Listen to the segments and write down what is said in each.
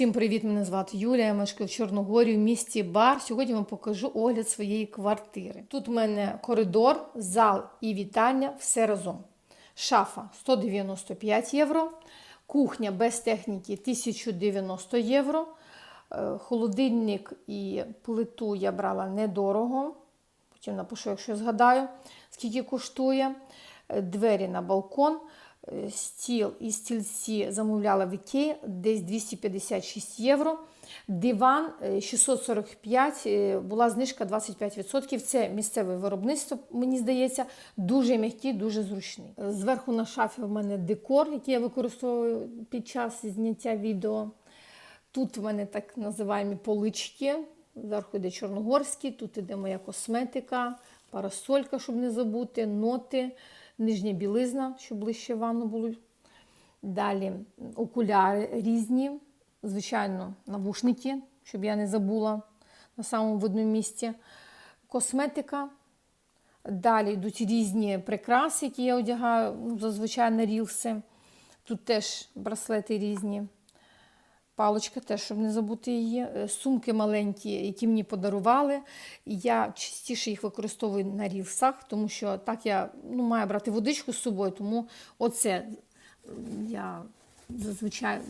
Всім привіт! Мене звати Юлія. Я мешкаю в Чорногорі в місті Бар. Сьогодні вам покажу огляд своєї квартири. Тут у мене коридор, зал і вітальня, все разом. Шафа 195 євро, кухня без техніки 1090 євро. Е, Холодильник і плиту я брала недорого. Потім напишу, якщо згадаю, скільки коштує. Е, Двері на балкон. Е, Стіл і стільці замовляла в Ікеї, десь 256 євро. Диван е, 645, е, була знижка 25%. Це місцеве виробництво, мені здається, дуже м'який, дуже зручний. Е, Зверху на шафі в мене декор, який я використовую під час зняття відео. Тут в мене так називаємо полички. Зверху йде чорногорський, тут іде моя косметика, парасолька, щоб не забути, ноти, нижня білизна, щоб ближче ванну було. Далі окуляри різні, звичайно, навушники, щоб я не забула на самому видному місці. Косметика. Далі йдуть різні прикраси, які я одягаю ну, зазвичай на рілси. Тут теж браслети різні. Палочка теж, щоб не забути її. Е, Сумки маленькі, які мені подарували. Я частіше їх використовую на рілсах, тому що так я ну, маю брати водичку з собою, тому оце я зазвичай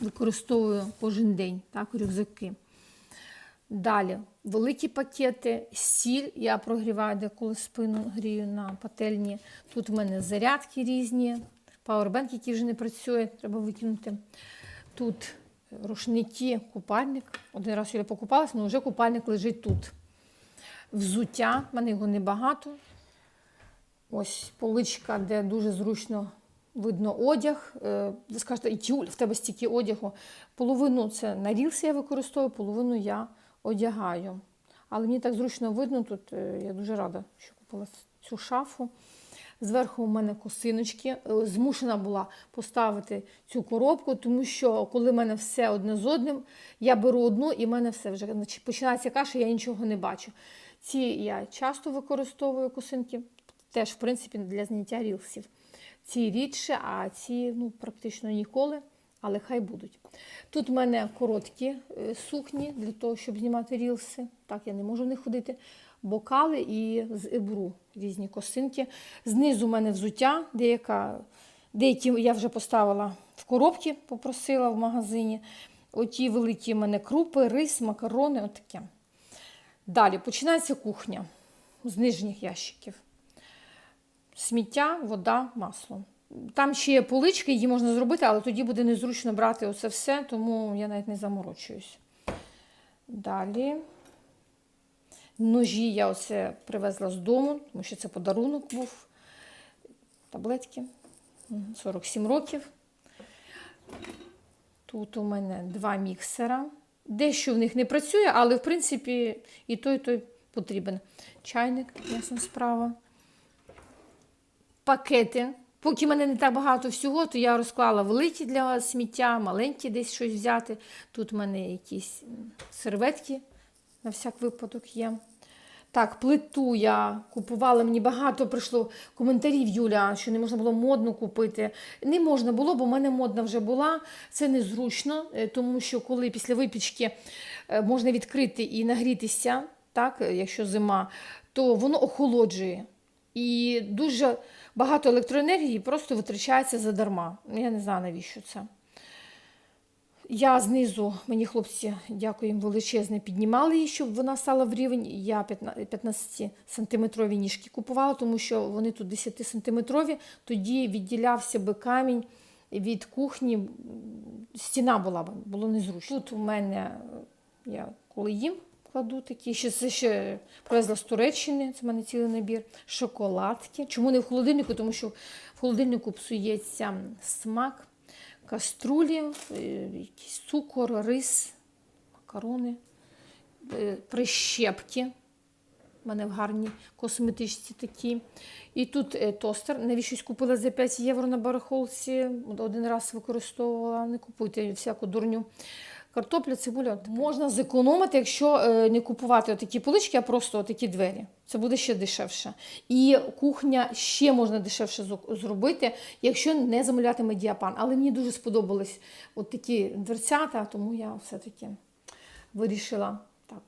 використовую кожен день, так, рюкзаки. Далі великі пакети, сіль я прогріваю, деколи спину грію на пательні. Тут в мене зарядки різні, пауербенк, який вже не працює, треба викинути. Тут рушники, купальник. Один раз я покупалася, але вже купальник лежить тут. Взуття, в мене його небагато. Ось поличка, де дуже зручно видно одяг. Е, Ви скажете, Юль, в тебе стільки одягу. Половину це на рілси я використовую, половину я одягаю. Але мені так зручно видно тут. е, Я дуже рада, що купила цю шафу. Зверху у мене косиночки. Е, Змушена була поставити цю коробку, тому що коли в мене все одне з одним, я беру одну і в мене все вже починається каша, я нічого не бачу. Ці я часто використовую косинки, теж, в принципі, для зняття рілсів. Ці рідше, а ці ну, практично ніколи, але хай будуть. Тут в мене короткі е, сукні для того, щоб знімати рілси. Так, я не можу в них ходити. Бокали і з ібру різні косинки. Знизу в мене взуття, деяка, деякі я вже поставила в коробки, попросила в магазині. Оті великі в мене крупи, рис, макарони, отаке. Далі починається кухня з нижніх ящиків. Сміття, вода, масло. Там ще є полички, її можна зробити, але тоді буде незручно брати оце все, тому я навіть не заморочуюсь. Далі. Ножі я оце привезла з дому, тому що це подарунок був. Таблетки. 47 років. Тут у мене два міксера. Дещо в них не працює, але в принципі і той, і той потрібен. Чайник, ясна справа. Пакети. Поки в мене не так багато всього, то я розклала великі для сміття, маленькі десь щось взяти. Тут в мене якісь серветки на всяк випадок є. Так, плиту я купувала, мені багато прийшло коментарів, Юля, що не можна було модну купити. Не можна було, бо в мене модна вже була. Це незручно, е, тому що коли після випічки е, можна відкрити і нагрітися, так, е, якщо зима, то воно охолоджує. І дуже багато електроенергії просто витрачається задарма. Я не знаю, навіщо це. Я знизу, мені хлопці, дякую їм величезне, піднімали її, щоб вона стала в рівень. Я 15-сантиметрові ніжки купувала, тому що вони тут 10-сантиметрові, тоді відділявся би камінь від кухні, стіна була б, було незручно. Тут у мене, я коли їм кладу такі, ще це ще привезла з Туреччини, це в мене цілий набір, шоколадки. Чому не в холодильнику? Тому що в холодильнику псується смак каструлі, е, якийсь цукор, рис, макарони, е, прищепки. У мене в гарній косметичці такі. І тут е, тостер. Навіщось купила за 5 євро на барахолці. Один раз використовувала, не купуйте всяку дурню. Картопля, цибуля. Можна зекономити, якщо е, не купувати такі полички, а просто такі двері. Це буде ще дешевше. І кухня ще можна дешевше зробити, якщо не замовляти медіапан. Але мені дуже сподобались от такі дверцята, тому я все-таки вирішила так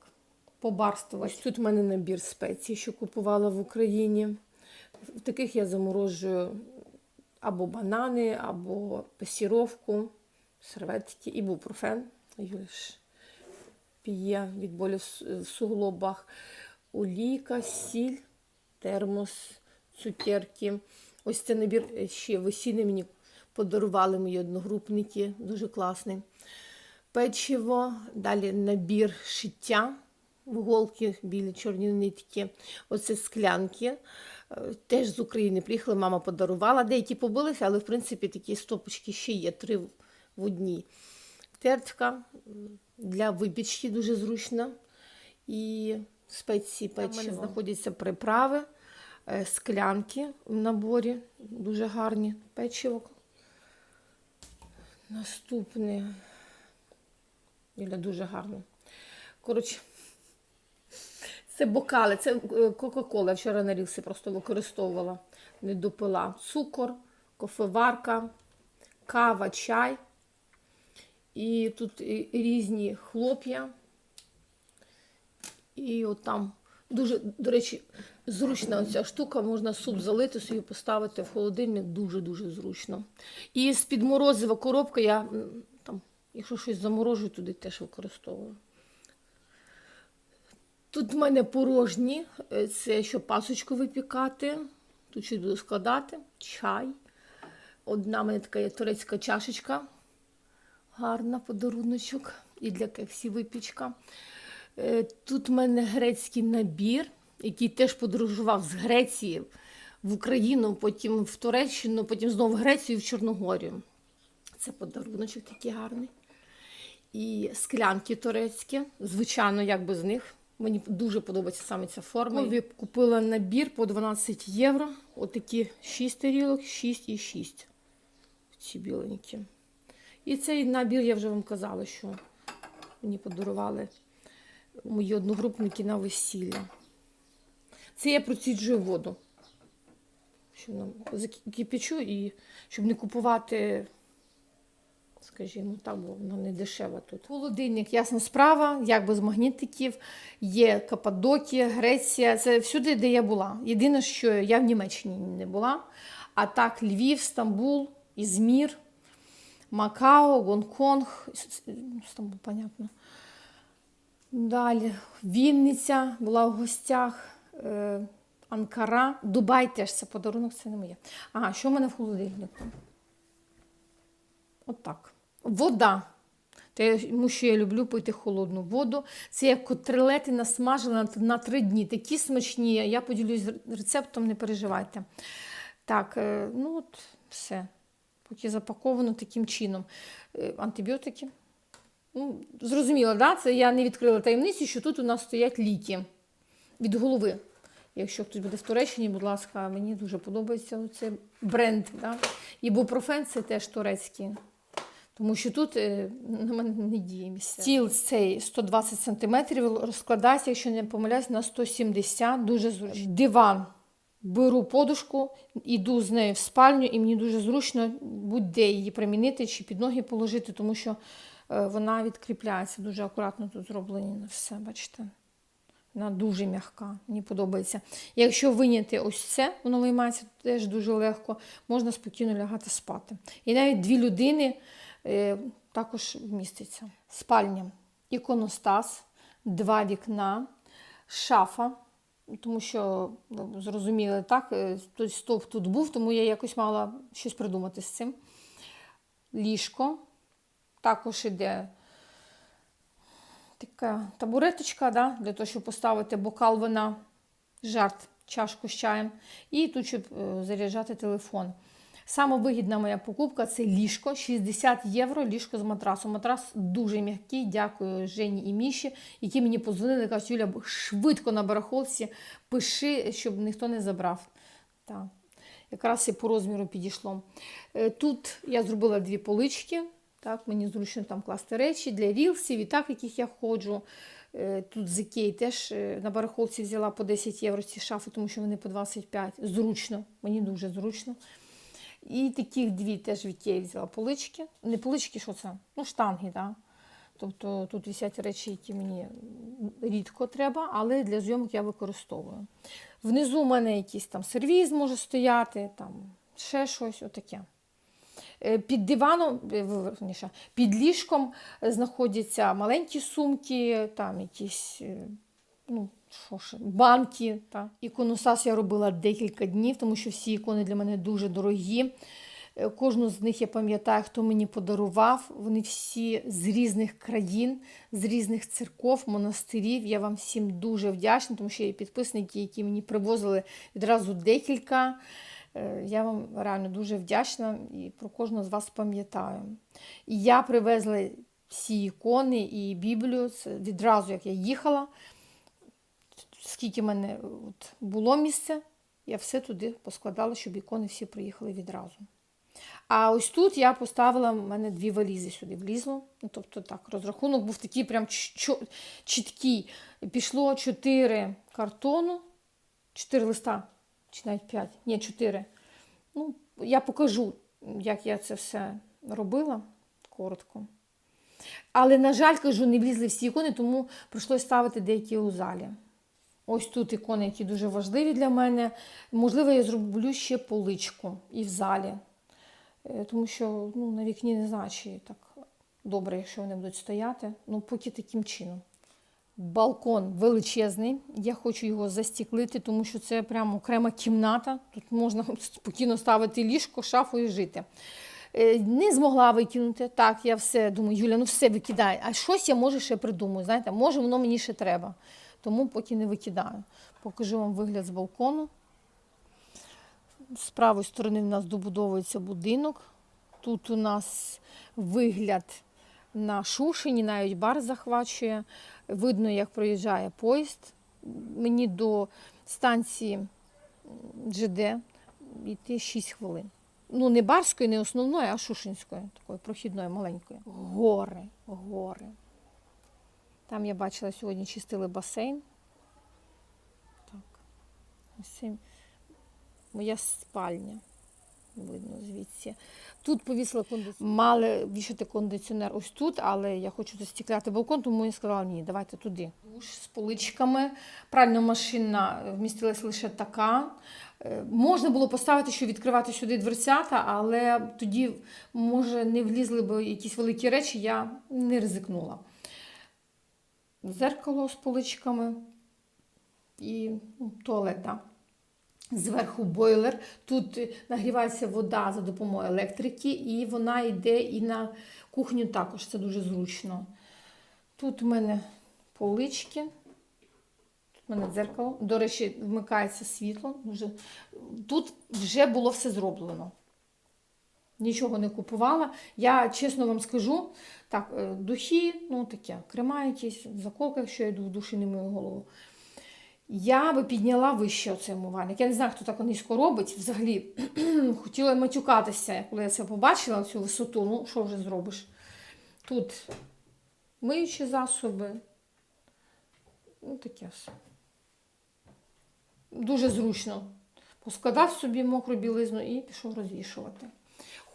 побарствувати. Ось тут в мене набір спецій, що купувала в Україні. В таких я заморожую або банани, або пасіровку, серветки, ібупрофен. Юля ж п'є від болю в суглобах, олійка, сіль, термос, цукерки. Ось це набір е, ще весільний мені подарували мої одногрупники, дуже класний. Печиво, далі набір шиття, голки білі чорні нитки, оце склянки. Е, Теж з України приїхали, мама подарувала. Деякі побилися, але в принципі такі стопочки ще є, три в одній. Тертка для випічки дуже зручна. І спеції печива. знаходяться приправи, е, склянки в наборі, дуже гарні печиво. Наступне. Юля дуже гарно. Коротше, це бокали, це е, Кока-Кола. Вчора на рілсі просто використовувала, не допила. Цукор, кофеварка, кава, чай. І тут різні хлоп'я. І от там дуже, до речі, зручна оця штука, можна суп залити, собі поставити в холодильник, дуже-дуже зручно. І з-під морозива коробка я там, якщо щось заморожую, туди теж використовую. Тут в мене порожні, е, це щоб пасочку випікати. Тут щось буду складати, чай. Одна в мене така є турецька чашечка. Гарна подаруночок. І для кексі випічка. Е, Тут в мене грецький набір, який теж подорожував з Греції в Україну, потім в Туреччину, потім знову в Грецію і в Чорногорію. Це подаруночок такий гарний. І склянки турецькі, звичайно, як без них. Мені дуже подобається саме ця форма. Я купила набір по 12 євро. Отакі 6 тарілок, 6 і 6. Ці біленькі. І цей набір я вже вам казала, що мені подарували мої одногрупники на весілля. Це я проціджую воду. Щоб нам закипячу і щоб не купувати, скажімо так, бо вона не дешева тут. Холодильник, ясна справа, як без магнітиків. Є Каппадокія, Греція. Це всюди, де я була. Єдине, що я в Німеччині не була. А так, Львів, Стамбул, Ізмір, Макао, Гонконг, Стамбул, понятно. Далі Вінниця була в гостях, е, Анкара, Дубай теж це подарунок, це не моє. Ага, що в мене в холодильнику? Отак. Вода. Тому що я люблю пити холодну воду. Це я котрелети насмажила на, на три дні. Такі смачні. Я поділюсь рецептом, не переживайте. Так, е, ну от все. Поки запаковано таким чином. Е, Антибіотики. Ну, зрозуміло, да? це я не відкрила таємницю, що тут у нас стоять ліки від голови. Якщо хтось буде в Туреччині, будь ласка, мені дуже подобається цей бренд. Да? Ібупрофен це теж турецький. Тому що тут е, на мене не діє місця. Стіл цей 120 см розкладається, якщо не помиляюсь, на 170 дуже зручно. Диван. Беру подушку, іду з нею в спальню, і мені дуже зручно будь-де її примінити чи під ноги положити, тому що е, вона відкріпляється. Дуже акуратно тут зроблені на все, бачите. Вона дуже м'яка, мені подобається. Якщо виняти ось це, воно виймається теж дуже легко, можна спокійно лягати спати. І навіть дві людини е, також вміститься. Спальня, іконостас, два вікна, шафа. Тому що ну, зрозуміли, так, е, той стовп тут був, тому я якось мала щось придумати з цим. Ліжко. Також іде така табуреточка, да, для того, щоб поставити бокал вина, жарт, чашку з чаєм. І тут, щоб е, заряджати телефон. Саме вигідна моя покупка це ліжко, 60 євро ліжко з матрасом. Матрас дуже м'який. Дякую Жені і Міші, які мені подзвонили, кажуть, Юля, швидко на барахолці пиши, щоб ніхто не забрав. Так. Якраз і по розміру підійшло. Е, Тут я зробила дві полички, Так, мені зручно там класти речі для рілсів і так, яких я ходжу. Е, Тут з Ікеї теж е, на барахолці взяла по 10 євро ці шафи, тому що вони по 25. Зручно, мені дуже зручно. І таких дві теж в Ікеї взяла полички. Не полички, що це? Ну, штанги, так. Тобто тут висять речі, які мені рідко треба, але для зйомок я використовую. Внизу у мене якийсь там сервіз може стояти, там ще щось отаке. Е, Під диваном, е, верніше, під ліжком е, знаходяться маленькі сумки, там якісь ну, що ж, банки. Та. Іконостас я робила декілька днів, тому що всі ікони для мене дуже дорогі. Е, Кожну з них я пам'ятаю, хто мені подарував. Вони всі з різних країн, з різних церков, монастирів. Я вам всім дуже вдячна, тому що є підписники, які мені привозили відразу декілька. Е, Я вам реально дуже вдячна і про кожного з вас пам'ятаю. І я привезла всі ікони і Біблію відразу, як я їхала. Скільки в мене от було місце, я все туди поскладала, щоб ікони всі приїхали відразу. А ось тут я поставила, в мене дві валізи сюди влізло. Ну, тобто так, розрахунок був такий прям чіткий. Пішло чотири картону, чотири листа, чи навіть п'ять, ні, чотири. Ну, я покажу, як я це все робила коротко. Але, на жаль, кажу, не влізли всі ікони, тому прийшлося ставити деякі у залі. Ось тут ікони, які дуже важливі для мене. Можливо, я зроблю ще поличку і в залі. Е, Тому що ну, на вікні не знаю, чи так добре, якщо вони будуть стояти. Ну, поки таким чином. Балкон величезний. Я хочу його застіклити, тому що це прямо окрема кімната. Тут можна спокійно ставити ліжко, шафу і жити. Е, Не змогла викинути. Так, я все думаю, Юля, ну все викидай. А щось я може ще придумаю. Знаєте, може, воно мені ще треба. Тому поки не викидаю. Покажу вам вигляд з балкону. З правої сторони в нас добудовується будинок. Тут у нас вигляд на Шушині, навіть бар захвачує. Видно, як проїжджає поїзд. Мені до станції ЖД йти 6 хвилин. Ну, не барської, не основної, а шушинської, такої прохідної, маленької. Гори, гори. Там я бачила сьогодні чистили басейн. Так. Моя спальня. Видно звідси. Тут повісила кондиціонер. Мали вішати кондиціонер ось тут, але я хочу застікляти балкон, тому я сказала, ні, давайте туди. Душ з поличками. Пральна машина вмістилась лише така. Е, Можна було поставити, що відкривати сюди дверцята, але тоді, може, не влізли б якісь великі речі, я не ризикнула. Зеркало з поличками і ну, туалет. Зверху бойлер. Тут е, нагрівається вода за допомогою електрики, і вона йде і на кухню також. Це дуже зручно. Тут у мене полички. Тут у мене дзеркало. До речі, вмикається світло. Тут вже було все зроблено. Нічого не купувала. Я чесно вам скажу, так, е, духи, ну таке, крема якісь, заколка, якщо я йду в душі, не мою голову. Я би підняла вище оцей умивальник. Я не знаю, хто так низько робить. Взагалі хотіла матюкатися, коли я це побачила, цю висоту. Ну, що вже зробиш? Тут миючі засоби. Ну, таке все. Дуже зручно. Поскладав собі мокру білизну і пішов розвішувати.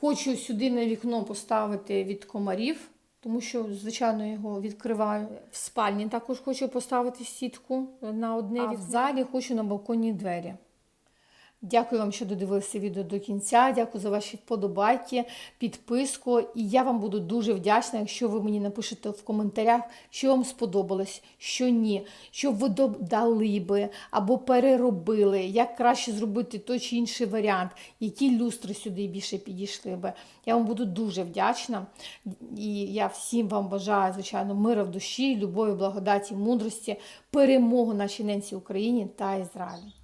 Хочу сюди на вікно поставити від комарів, тому що, звичайно, його відкриваю. В спальні також хочу поставити сітку на одне а в залі хочу на балконі двері. Дякую вам, що додивилися відео до кінця. Дякую за ваші вподобайки, підписку. І я вам буду дуже вдячна, якщо ви мені напишете в коментарях, що вам сподобалось, що ні, що ви додали би або переробили, як краще зробити той чи інший варіант, які люстри сюди більше підійшли би. Я вам буду дуже вдячна. І я всім вам бажаю, звичайно, мира в душі, любові, благодаті, мудрості, перемогу нашій ненці Україні та Ізраїлю.